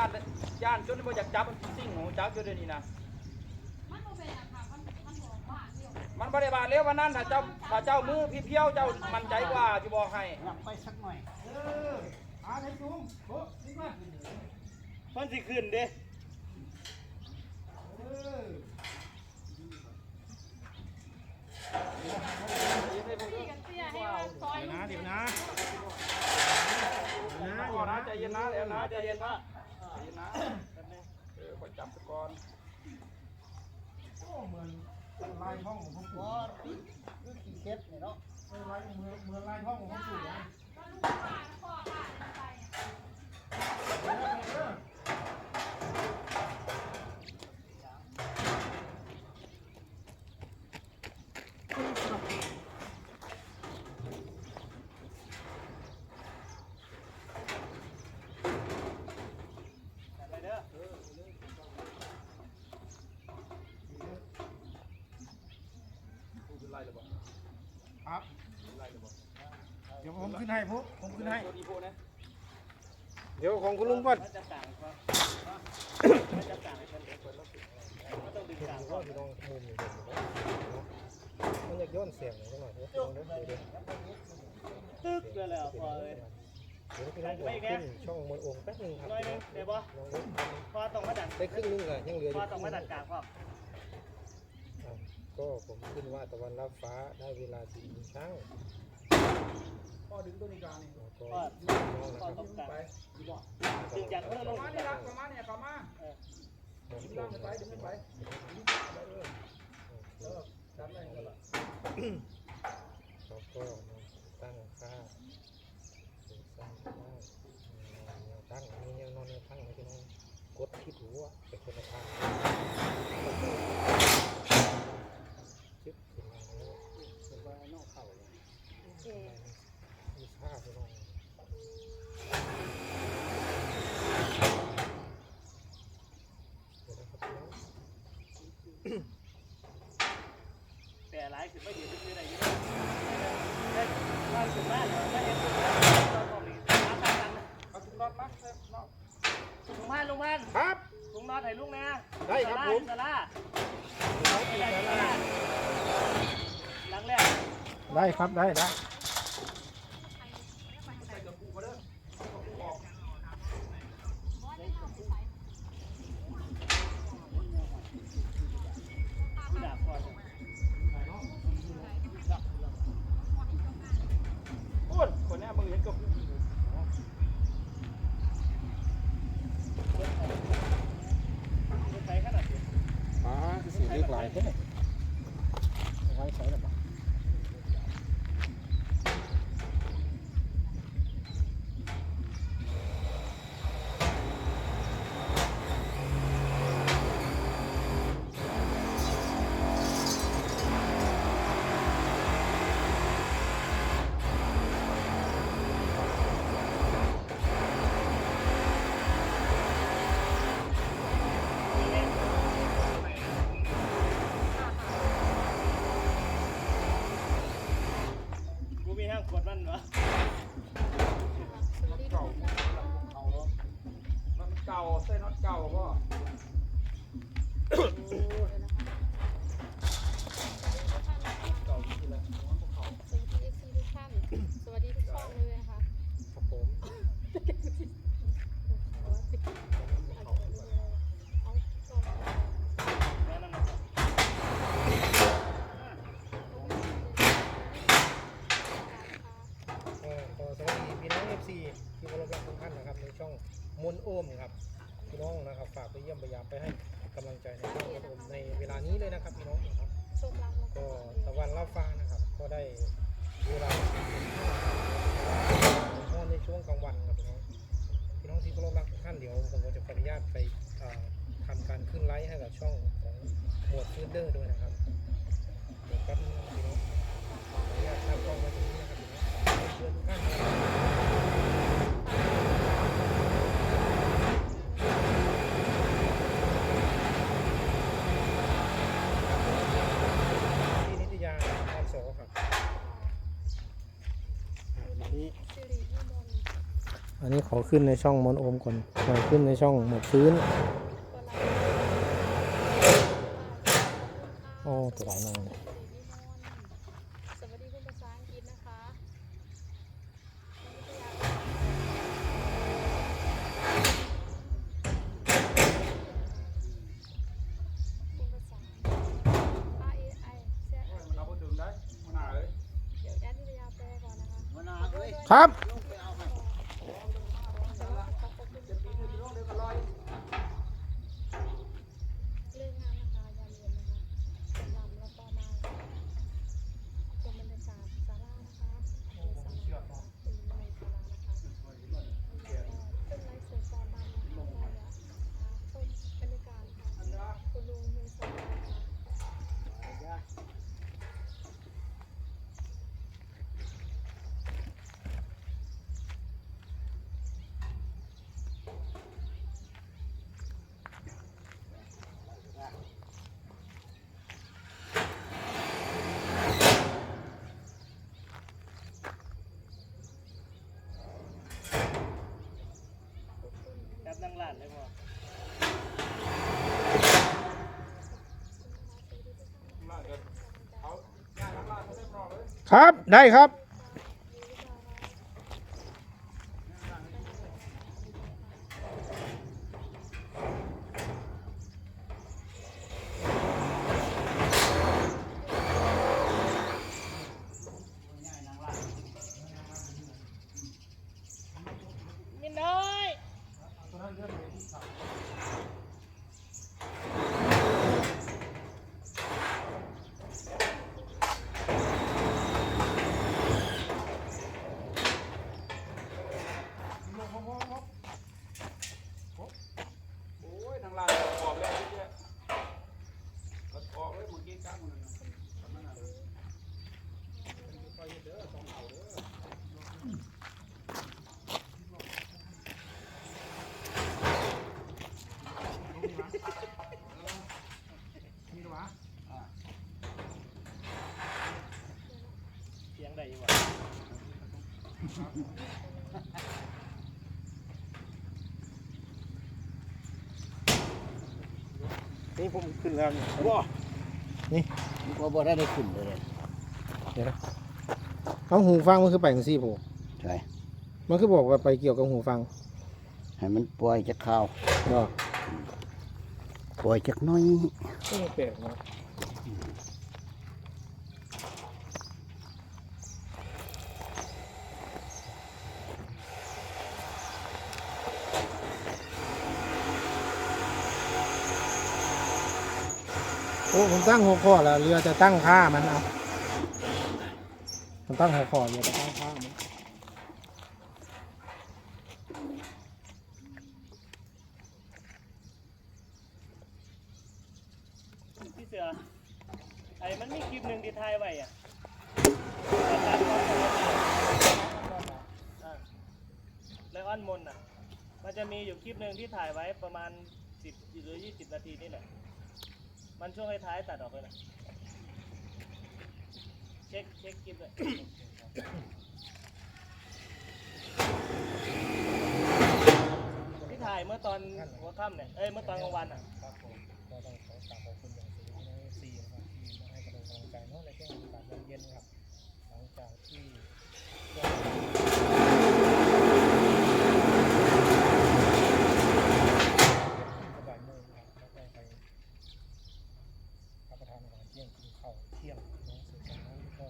ย่านย่านจนบ่อยากจับมันสิ่งของจับจนเดี๋ยวนี้นะมันบ่เป็นอะค่ะมันมันบอกว่าเดียวมันบ่ได้บาดเลี้ยววันนั้นถ้าเจ้าถ้าเจ้ามือพี่เพี้ยวเจ้ามั่นใจกว่าจะบอกให้หลับไปสักหน่อย เอออาให้จุ้มโอ้นี่มามันสิขึ้นเด้เออพี่กันเสียให้ว่าซอยนะเดี๋ยวนะนะก่อนนะใจเย็นนะเดี๋ยวนะใจเย็นนะ ใจเย็นนะเออขอจับตะกอนโอ้เหมือนลายห้องของผมบ่ปิดคือขี้เข็ดนี่เนาะเออลายเหมือนเหมือนลายห้องของผมสูงนะ ก็ลูกป้าพ่อป้าไปอะ ไปเด้อ คือลายหรือเปล่า ครับ ลายหรือเปล่า เดี๋ยวผมขึ้นให้พุผมขึ้นให้ตัวดีโพนะเดี๋ยวของคุณลุงก่อนมันจะต่างครับมันจะต่างกันเดี๋ยวเปิดรถมันต้องดึงต่างก่อนพี่น้องมุมอยู่เดี๋ยวมันอยากย้อนเสียงหน่อยจังหน่อยเดี๋ยวเดี๋ยวเดี๋ยวตึกเลยแล้วพอเลยเดี๋ยวพี่น้องเดี๋ยวขึ้นช่องมวยโอ่งแป๊บนึงครับน้อยนึงเดี๋ยวบ่น้องเล็กพอต้องมาดันได้ครึ่งนึงอะยังเหลืออพอยู่คต้อรึ่งงมานึดังนกลางพร้อมอะก็ผมขึ้นว่าตะวันรับฟ้าได้เวลาดีช่าง พ่อดึงตัวนี้กลางนี่ก็พอน้องนะพอครับต้องกลางไปดีบ่ดึงจากคนละลเข้างมานี่ละเข้ามาเนี่ยเข้ามาดึงล่างไปดึงไปเออจับได้ก็ละแล้วก็ตั้งค่าสร้งค่าแนวตั้งอันนี้แนวนอนแนวตั้งนะพี่น้องกดที่หัวเป็นคนละทางจึ๊บขึ้นมาแล้ว เป็นว่านอกเข่าเลย มีค่าพี่น้องเดี๋ยวนะครับพี่น้อง แต่หลายขึ้นไม่เห็นเป็นอะไรอยู่ได้ได้ขึ้นมาได้เห็นขึ้นมาตอนนี้ตามกัน เอาถุงน็อตมาเออน็อต ลุงพันลุงพันครับ ลุงน็อตให้ลุงนะได้ครับผม สาราสาราหลังแรก ได้ครับได้ได้างกดมันวะน็อตเก่าเอาเนาะน็อตเก่าใส่น็อตเก่าพ่อเก่าที่ละน็อตเก่า สวัสดีทุกท่านสวัสดีทุกช่องเลยนะคะ ครับผม เอาช่อง นั่นนั่น เออขอสวัสดีพี่น้อง FC ที่เคารพรักทุกท่านนะครับใน ช่องมนโอมครับพี่น้องนะครับ ฝากไปเยี่ยมพยายามไปให้กำลังใจในช่องมนโอมในเวลานี้เลยนะครับพี่น้องนะครับก็ตะวันรับฟ้านะครับ ก็ได้เวลาห้องในช่วงกลางวันครับพี่น้องพี่น้องที่เคารพรักทุกท่านเดี๋ยวผมก็จะขออนุญาตไปทำการขึ้นไลฟ์ให้กับช่องของหมวดฟูดเดอร์ด้วยนะครับเดี๋ยวแป๊บนึงนะครับพี่น้องขออนุญาตทำกล้องไว้ตรงนี้นะครับพี่น้องเชิญทุกท่านนะครับที่นิตยาออนโสครับ อันนี้สิริวิมลอันนี้ขอขึ้นในช่องมอนโอมก่อนขอขึ้นในช่องหมดฟื้นโอ้ตัวไหนนอนสวัสดีคุณภาษาอังกฤษนะคะคุณภาษา R A I เสีย มันเอาไปดื่มได้มันหนาเลย เดี๋ยวแอดวิทยาแปลก่อนนะคะ มานาวเลย ครับ เรื่องงานนะคะยามเย็นนะคะสำหรับแล้วก็มาชมบรรยากาศศาลานะคะเป็นศาลาเป็นในศาลานะคะเป็นไรสวยตอนนั้นนะคะเราจะชมบรรยากาศค่ะคุณลุงเมืองสงขลาค่ะ จับนั่งร้านเลยพ่อ ล่าจะเอาย่างน้ำลาดเขาได้รอเลย ครับได้ครับ มินน้อย โอ้ยทางลาดออกแล้วเยอะออกเลยเมื่อกี้กลางมันนะทำนั่นน่ะไฟเด้อต้องเอาเด้อ มีหรอวะเสียงใดอยู่วะนี่ผมขึ้นแล้วนี่ว้านี่ผมก็บ่ได้ได้ขึ้นเลยเดี๋ยวนะเอาหูฟังมันคือไปจังซี่ผมใช่มันคือบอกว่าไปเกี่ยวกับหูฟัง ให้มันปล่อยจากข้าวบ่ ปล่อยจากน้อยก็แปลกเนาะโอ้ผมตั้งหัวข้อแล้วเรือจะตั้งค่ามันเอาผมตั้งหัวข้อเรือจะตั้งค่ามัน พี่เสือไอ้มันมีคลิ ปหนึ่งที่ถ่ายไว้อะตอนนั้นเขาบอกว่าอ่าไลอนมนอะ มันจะมีอยู่คลิปหนึ่งที่ถ่ายไว้ประมาณสิบหรือยี่สิบนาทีนี่แหละ มันช่วงท้ายตัดออกเลยนะ เช็คเช็คคลิปเลยที่ถ่ายเมื่อตอนหัวค่ำเนี่ย เอ้ย เมื่อตอนกลางวันอะ ไก่เนาะในช่วงอกาศเย็นครับ หลังจากที่บ่ายโมงคแล้วก็ไปประทานอาหเที่ยงกินข้าวเที่ยงน้องสื่อสารก็